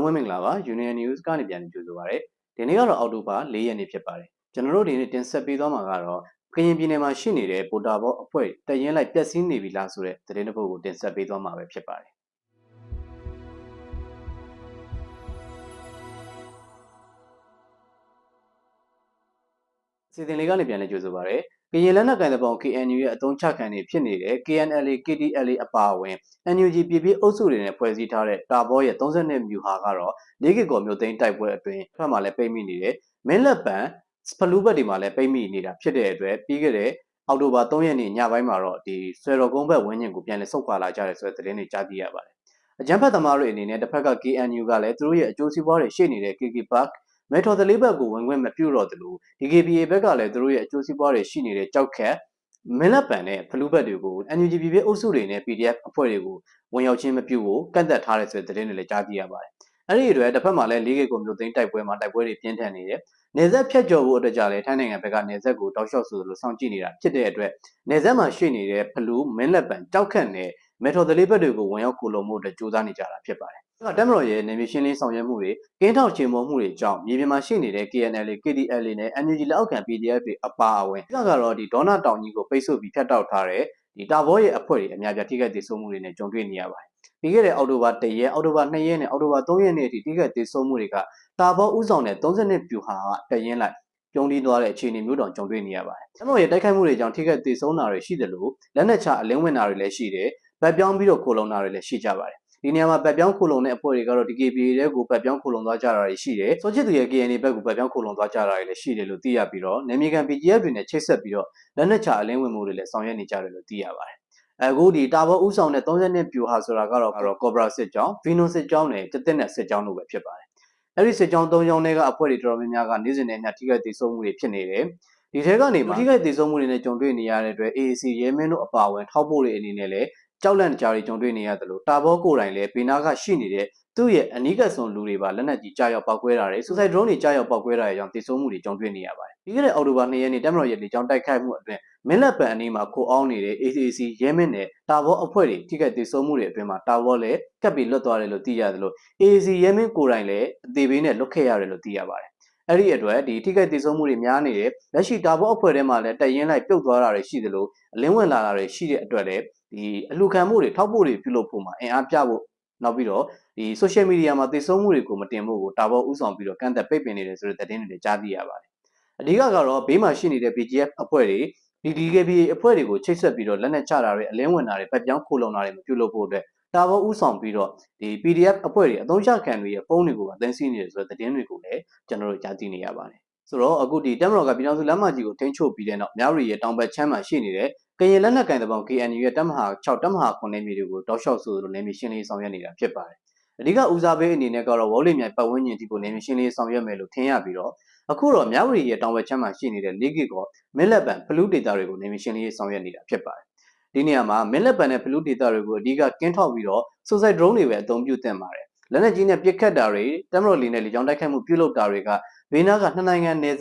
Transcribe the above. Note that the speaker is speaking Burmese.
လုံးဝမင်္ဂလာပါ Union News ကနေပြန်ကြိုဆိုပါရစေဒီနေ့ကတော့အောက်တိုဘာ၄ရက်နေ့ဖြစ်ပါတယ်ကျွန်တော်တို့ဒီနေ့တင်ဆက်ပေးသွားမှာကတော့ကရင်ပြည်နယ်မှာရှိနေတဲ့ပိုတာဘောအဖွဲ့တရင်လိုက်ပျက်စီးနေပြီလားဆိုတဲ့သတင်းတစ်ပုဒ်ကိုတင်ဆက်ပေးသွားမှာပဲဖြစ်ပါတယ်စီစဉ်လေးကနေပြန်လဲကြိုဆိုပါရစေ ကရင်လက်နက်ကိုင်တဲ့ပေါင်း KNU ရဲ့အသုံးချခံနေဖြစ်နေတဲ့ KNLA KTLA အပါအဝင် NUG ပြည်ပြည်အုပ်စုတွေနဲ့ဖွဲ့စည်းထားတဲ့တာဘောရဲ့32မြူဟာကတော့လေးကီကော်မျိုးသိန်းတိုက်ပွဲအတွင်းဖက်မှာလည်းပိတ်မိနေတယ်မင်းလက်ပံဖလူးဘက်တွေမှာလည်းပိတ်မိနေတာဖြစ်တဲ့အတွက်ပြီးခဲ့တဲ့အောက်တိုဘာ3ရက်နေ့ညပိုင်းမှာတော့ဒီဆွေတော်ကုန်းဘက်ဝင်းကျင်ကိုပြန်လည်ဆုတ်ခွာလာကြတယ်ဆိုတဲ့သတင်းတွေကြားသိရပါတယ်အကြမ်းဖက်သမားတွေအနေနဲ့တစ်ဖက်က KNU ကလည်းသူတို့ရဲ့အကျိုးစီးပွားတွေရှေ့နေတဲ့ KK Park မဲထော်တလေးဘက်ကိုဝင်ခွင့်မပြုတော့သလို DKBA ဘက်ကလည်းသူတို့ရဲ့အကျိုးစီးပွားတွေရှိနေတဲ့ကြောက်ခက်မင်းလက်ပံနဲ့ဖလူးဘက်တွေကို NUG ပြည်ပြည်အုပ်စုတွေနဲ့ PDF အဖွဲ့တွေကိုဝင်ရောက်ခြင်းမပြုဖို့ကန့်သက်ထားတဲ့ဆိုတဲ့သတင်းတွေလည်းကြားသိရပါတယ်။အဲ့ဒီအတွက်တစ်ဖက်မှာလည်းလေးကေကိုမျိုးသိန်းတိုက်ပွဲမှာတိုက်ပွဲတွေပြင်းထန်နေတယ်။နေဆက်ဖြတ်ကျော်ဖို့အတွက်ကြလည်းထိုင်းနိုင်ငံဘက်ကနေဆက်ကိုတောက်လျှောက်ဆိုလိုစောင့်ကြည့်နေတာဖြစ်တဲ့အတွက်နေဆက်မှာရှိနေတဲ့ဖလူးမင်းလက်ပံကြောက်ခက်နဲ့မဲထော်တလေးဘက်တွေကိုဝင်ရောက်ကိုလုံမှုအတွက်ကြိုးစားနေကြတာဖြစ်ပါတယ်။ ကတက်မတော်ရဲ့နေမရှင်းလေးဆောင်ရွက်မှုတွေကင်းထောက်ချေမှုမှုတွေကြောင့်မြေပြင်မှာရှိနေတဲ့ KNL, KDL နဲ့ NUG လက်အောက်ခံ PDF တွေအပါအဝင်ကကတော့ဒီဒေါနာတောင်ကြီးကိုပိတ်ဆို့ပြီးဖျက်တောက်ထားတဲ့ဒီတာဘောရဲ့အဖွဲ့တွေအများပြထိခိုက်ဒေဆုံးမှုတွေနဲ့ကြုံတွေ့နေရပါတယ်။ပြီးခဲ့တဲ့အောက်တိုဘာ1ရက်အောက်တိုဘာ2ရက်နဲ့အောက်တိုဘာ3ရက်နေ့အထိထိခိုက်ဒေဆုံးမှုတွေကတာဘောဥဆောင်တဲ့32ပြူဟာကတရင်လိုက်ပြုံးတီးသွားတဲ့အခြေအနေမျိုးတောင်ကြုံတွေ့နေရပါတယ်။ကျွန်တော်ရဲ့တိုက်ခိုက်မှုတွေကြောင့်ထိခိုက်ဒေဆုံးတာတွေရှိတယ်လို့လက်နက်ချအလင်းဝင်တာတွေလည်းရှိတယ်။ဗတ်ပြောင်းပြီးတော့ခိုလုံတာတွေလည်းရှိကြပါတယ် ဒီနေရာမှာပတ်ပြောင်းခုလုံတဲ့အဖွဲ့တွေကတော့ DKBA တဲ့ကိုပတ်ပြောင်းခုလုံသွားကြတာတွေရှိတယ်။စောချစ်သူရဲ့ KNA ဘက်ကိုပတ်ပြောင်းခုလုံသွားကြတာတွေလည်းရှိတယ်လို့သိရပြီးတော့နေမြေကန် PGF တွေနဲ့ချိတ်ဆက်ပြီးတော့လက်နက်ချအလင်းဝင်မှုတွေလည်းဆောင်ရွက်နေကြတယ်လို့သိရပါတယ်။အခုဒီတာဘောဥဆောင်တဲ့30နှစ်ပြူဟာဆိုတာကတော့ကတော့ Cobra စစ်ကြောင်း Vino စစ်ကြောင်းနဲ့တက်တက်နဲ့စစ်ကြောင်းတို့ပဲဖြစ်ပါတယ်။အဲဒီစစ်ကြောင်း၃ကြောင်းတွေကအဖွဲ့တွေတော်တော်များများကနေ့စဉ်နဲ့ညထိခိုက်ဒေဆုံးမှုတွေဖြစ်နေတယ်။ဒီထဲကနေမှာထိခိုက်ဒေဆုံးမှုတွေနဲ့ကြုံတွေ့နေရတဲ့အတွက် AAC ရဲမင်းတို့အပါအဝင်ထောက်ပို့တွေအနေနဲ့လည်း ကြောက်လန့်ကြားတွေကြုံတွေ့နေရတယ်လို့တာဘောကိုယ်တိုင်လည်းဘေနာကရှိနေတဲ့သူ့ရဲ့အနီးကပ်ဆုံးလူတွေပါလက်နက်ကြီးကြားရောက်ပောက်ကွဲတာတွေ suicide drone တွေကြားရောက်ပောက်ကွဲတာတွေကြောင့်တိစုံမှုတွေကြုံတွေ့နေရပါတယ်။ပြီးခဲ့တဲ့အောက်တိုဘာ2ရက်နေ့တက်မတော်ရဲ့လေကြောင်းတိုက်ခိုက်မှုအတွင်းမင်းလက်ပံအနီးမှာခိုအောင်းနေတဲ့ ACAC ရဲမင်းနဲ့တာဘောအဖွဲ့တွေထိခိုက်တိစုံမှုတွေအတွင်းမှာတာဘောလည်းကပ်ပြီးလွတ်သွားတယ်လို့သိရတယ်လို့ AAC ရဲမင်းကိုယ်တိုင်လည်းအသေးပေးနဲ့လွတ်ခဲ့ရတယ်လို့သိရပါတယ်။အဲ့ဒီအတွက်ဒီထိခိုက်တည်ဆုံမှုတွေများနေတယ်လက်ရှိတာဘောအဖွဲ့ထဲမှာလည်းတရင်လိုက်ပြုတ်သွားတာတွေရှိသလိုအလင်းဝင်လာတာတွေရှိတဲ့အတွက်လည်း ဒီအလှခံမှုတွေထောက်ပို့တွေပြုလုပ်ဖို့မှာအင်အားပြဖို့နောက်ပြီးတော့ဒီ social media မှာသိဆုံးမှုတွေကိုမတင်ဖို့ကိုတာဘောဥဆောင်ပြီးတော့ကန့်သက်ပိတ်ပင်နေတယ်ဆိုတဲ့သတင်းတွေကြားသိရပါတယ်အဓိကကတော့ဘေးမှာရှိနေတဲ့ BGF အဖွဲ့တွေဒီ DKBA အဖွဲ့တွေကိုချိတ်ဆက်ပြီးတော့လက်နက်ချတာတွေအလင်းဝင်တာတွေပတ်ပြောင်းခိုလုံတာတွေမပြုလုပ်ဖို့အတွက်တာဘောဥဆောင်ပြီးတော့ဒီ PDF အဖွဲ့တွေအသုံးချခံတွေရဲ့ဖုန်းတွေကိုအသိမ်းဆည်းနေတယ်ဆိုတဲ့သတင်းတွေကိုလည်းကျွန်တော်တို့ကြားသိနေရပါတယ်ဆိုတော့အခုဒီတက်မတော်ကပြည်ထောင်စုလမ်းမကြီးကိုထိန်းချုပ်ပြီးတဲ့နောက်မြရီရဲ့တောင်ဘက်ချမ်းမှာရှိနေတဲ့ ကရင်လက်နက်ကင်တပေါင်း KNU ရဲ့တပ်မဟာ6တပ်မဟာ9နယ်မြေတွေကိုတောက်လျှောက်ဆိုလိုနယ်မြေရှင်းလင်းဆောင်ရွက်နေတာဖြစ်ပါတယ်။အဓိကဦးစားပေးအနေနဲ့ကတော့ဝေါလိမြိုင်ပတ်ဝန်းကျင်ဒီကိုနယ်မြေရှင်းလင်းဆောင်ရွက်မယ်လို့ထင်ရပြီးတော့အခုတော့မြဝတီရဲ့တောင်ဘက်ချမ်းမှာရှိနေတဲ့လေးကီကောမင်းလက်ပံဘလူးဒေတာတွေကိုနယ်မြေရှင်းလင်းဆောင်ရွက်နေတာဖြစ်ပါတယ်။ဒီနေရာမှာမင်းလက်ပံနဲ့ဘလူးဒေတာတွေကိုအဓိကကင်းထောက်ပြီးတော့ suicide drone တွေပဲအသုံးပြုသင့်ပါတယ်။လက်နက်ကြီးနဲ့ပစ်ခတ်တာတွေတမတော်လီနဲ့လေကြောင်းတိုက်ခိုက်မှုပြုလုပ်တာတွေကဘေးနားကနှစ်နိုင်ငံနယ်စပ်